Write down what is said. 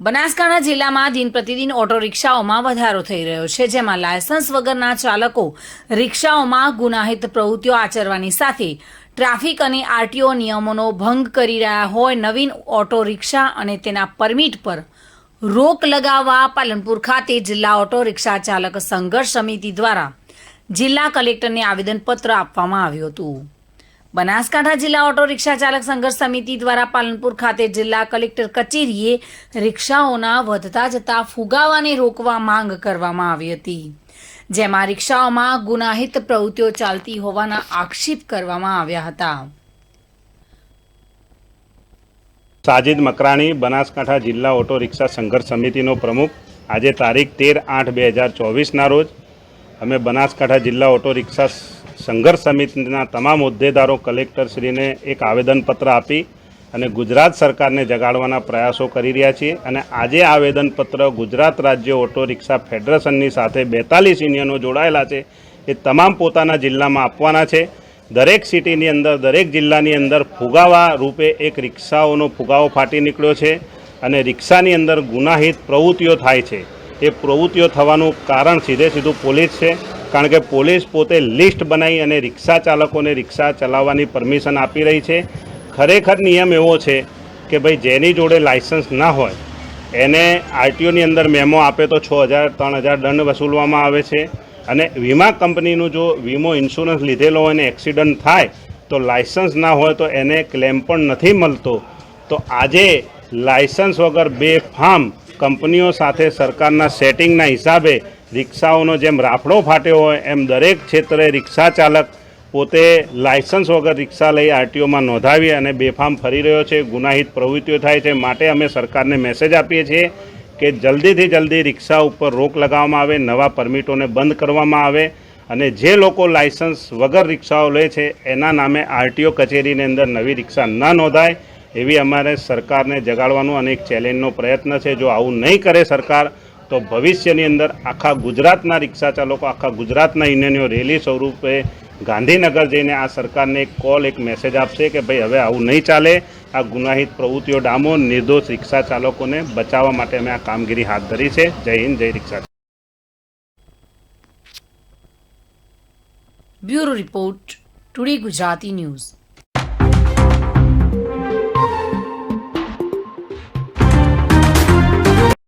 બનાસકાંઠા જિલ્લામાં દિન પ્રતિદિન ઓટો રિક્ષાઓમાં વધારો થઈ રહ્યો છે, જેમાં લાયસન્સ વગરના ચાલકો રિક્ષાઓમાં ગુનાહિત પ્રવૃત્તિઓ આચરવાની સાથે ટ્રાફિક અને આરટીઓ નિયમોનો ભંગ કરી રહ્યા હોય, નવીન ઓટો રિક્ષા અને તેના પરમિટ પર રોક લગાવવા પાલનપુર ખાતે જિલ્લા ઓટો રિક્ષા ચાલક સંઘર્ષ સમિતિ દ્વારા જિલ્લા કલેક્ટરને આવેદનપત્ર આપવામાં આવ્યું હતું. બનાસકાંઠા જિલ્લા ઓટો રિક્ષા ચાલક સંઘર્ષ સમિતિ દ્વારા પાલનપુર ખાતે જિલ્લા કલેક્ટર કચેરીએ રિક્ષાઓના વધતા જતા ફુગાવાને રોકવા માંગ કરવામાં આવી હતી. જેમાં રિક્ષાઓમાં ગુનાહિત પ્રવૃત્તિઓ ચાલતી હોવાના આક્ષેપ કરવામાં આવ્યા હતા. સાજિદ મકરાણી, બનાસકાંઠા જિલ્લા ઓટો રિક્ષા સંઘર્ષ સમિતિનો પ્રમુખ. આજે તારીખ તેર આઠ બે હજાર ચોવીસના રોજ અમે બનાસકાંઠા જિલ્લા ઓટો રિક્ષા સંઘર્ષ સમિતિના તમામ હોદ્દેદારો, કલેક્ટરશ્રીને એક આવેદનપત્ર આપી અને ગુજરાત સરકારને જગાડવાના પ્રયાસો કરી રહ્યા છીએ. અને આજે આવેદનપત્ર ગુજરાત રાજ્ય ઓટો રિક્ષા ફેડરેશનની સાથે બેતાલીસ યુનિયનો જોડાયેલા છે, એ તમામ પોતાના જિલ્લામાં આપવાના છે. દરેક સિટીની અંદર, દરેક જિલ્લાની અંદર ફુગાવા રૂપે એક રિક્ષાઓનો ફુગાવો ફાટી નીકળ્યો છે અને રિક્ષાની અંદર ગુનાહિત પ્રવૃત્તિઓ થાય છે. એ પ્રવૃત્તિઓ થવાનું કારણ સીધે સીધું પોલીસ છે. કારણ કે પોલીસ પોતે લિસ્ટ બનાવી અને રિક્ષા ચાલકોને રિક્ષા ચલાવવાની પરમિશન આપી રહી છે. ખરેખર નિયમ એવો છે કે ભાઈ જેની જોડે લાયસન્સ ના હોય, એને આરટીઓની અંદર મેમો આપે તો છ હજાર, ત્રણ હજાર દંડ વસૂલવામાં આવે છે. અને વીમા કંપનીનું જો વીમો ઇન્સ્યોરન્સ લીધેલો હોય અને એક્સિડન્ટ થાય તો લાયસન્સ ના હોય તો એને ક્લેમ પણ નથી મળતો. તો આજે લાયસન્સ વગર બે ફાર્મ કંપનીઓ સાથે સરકારના સેટિંગના હિસાબે રિક્ષાઓનો જેમ રાફડો ફાટ્યો હોય, એમ દરેક ક્ષેત્રે રિક્ષા ચાલક પોતે લાયસન્સ વગર રિક્ષા લઈ આરટીઓમાં નોંધાવી અને બેફામ ફરી રહ્યો છે. ગુનાહિત પ્રવૃત્તિઓ થાય છે. માટે અમે સરકારને મેસેજ આપીએ છીએ કે જલ્દીથી જલ્દી રિક્ષા ઉપર રોક લગાવવામાં આવે, નવા પરમિટોને બંધ કરવામાં આવે અને જે લોકો લાયસન્સ વગર રિક્ષાઓ લે છે, એના નામે આરટીઓ કચેરીની અંદર નવી રિક્ષા ન નોંધાય એવી અમારે સરકારને જગાડવાનું અને એક ચેલેન્જનો પ્રયત્ન છે. જો આવું નહીં કરે સરકાર તો ભવિષ્યની અંદર આખા ગુજરાતના રિક્ષા ચાલકો આખા ગુજરાતના યુનિયનો રેલી સ્વરૂપે ગાંધીનગર જઈને આ સરકારને એક કોલ એક મેસેજ આપશે કે ભાઈ, હવે આવું નહીં ચાલે. આ ગુનાહિત પ્રવૃત્તિઓ ડામો, નિર્દોષ રિક્ષા ચાલકોને બચાવવા માટે અમે આ કામગીરી હાથ ધરી છે. જય હિન્દ, જય રિક્ષા bureau report, today Gujarati news.